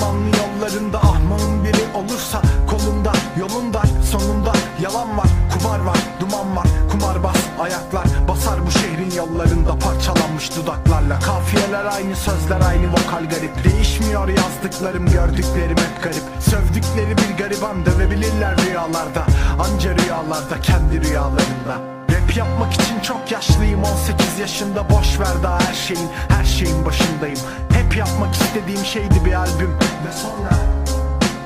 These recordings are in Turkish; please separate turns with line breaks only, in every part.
Ormanlı yollarında ahmağın biri olursa Kolunda yolunda sonunda yalan var Kumar var duman var kumarbaz ayaklar Basar bu şehrin yollarında parçalanmış dudaklarla. Kafiyeler aynı sözler aynı vokal garip. Değişmiyor yazdıklarım gördüklerim hep garip. Sövdükleri bir gariban dövebilirler rüyalarda Anca rüyalarda kendi rüyalarında. Rap yapmak için çok yaşlıyım 18 yaşında boş ver daha her şeyin Her şeyin başındayım yapmak istediğim şeydi bir albüm. Ve sonra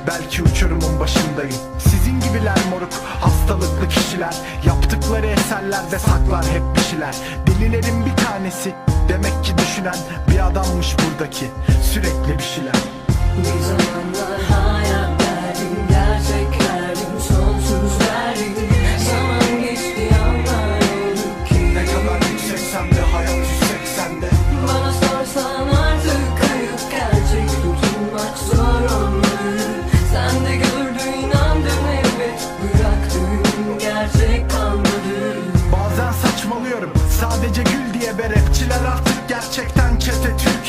Belki uçurumun başındayım. Sizin gibiler moruk hastalıklı kişiler. Yaptıkları eserlerde saklar hep bir şeyler. Delilerin bir tanesi Demek ki düşünen bir adammış buradaki. Sürekli bir şeyler.
Bir zamanlar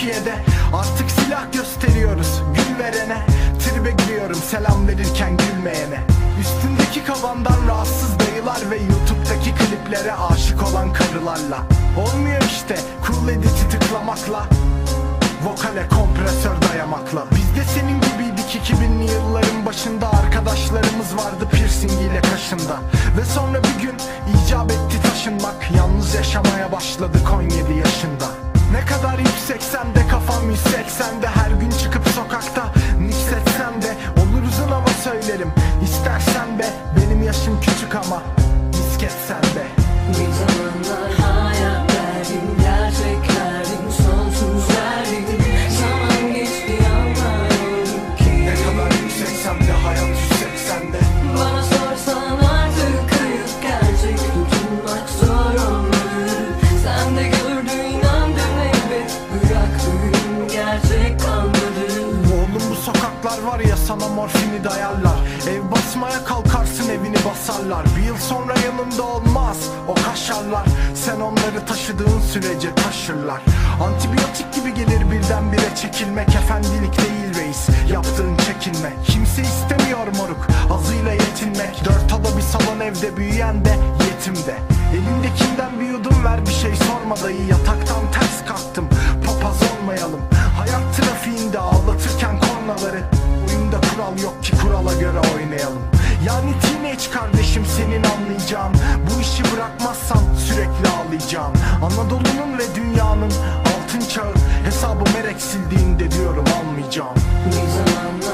Türkiye'de Artık silah gösteriyoruz gül verene. Tribe giriyorum selam verirken gülmeyene. Üstündeki kavandan rahatsız dayılar ve YouTube'daki kliplere aşık olan karılarla. Olmuyor işte cool edit'i tıklamakla. Vokale kompresör dayamakla. Biz de senin gibiydik 2000'li yılların başında. Arkadaşlarımız vardı piercing ile kaşında. Ve sonra bir gün icap etti taşınmak. Yalnız yaşamaya başladık 17 yaşında Ne kadar yükseksen de kafam 180 de Her gün çıkıp sokakta nüksetsen de Olur uzun hava söylerim. İstersen be Benim yaşım küçük ama misket sana morfini dayarlar. Ev basmaya kalkarsın evini basarlar. Bir yıl sonra yanında olmaz o kaşarlar. Sen onları taşıdığın sürece taşırlar. Antibiyotik gibi gelir birdenbire çekilmek Efendilik değil reis. Yaptığın çekinme Kimse istemiyor moruk azıyla yetinmek. Dört oda bir salon evde büyüyen de yetim de Elindekinden bir yudum ver bir şey sorma dayı. Yataktan ters kalktım papaz olmayalım. Hayat trafiğinde ağlatırken kornaları kural yok ki kurala göre oynayalım. Yani teenage kardeşim senin anlayacağın. Bu işi bırakmazsan sürekli ağlayacağım. Anadolu'nun ve dünyanın altın çağı. Hesabı merek sildiğinde diyorum almayacağım.
Bir zamanlar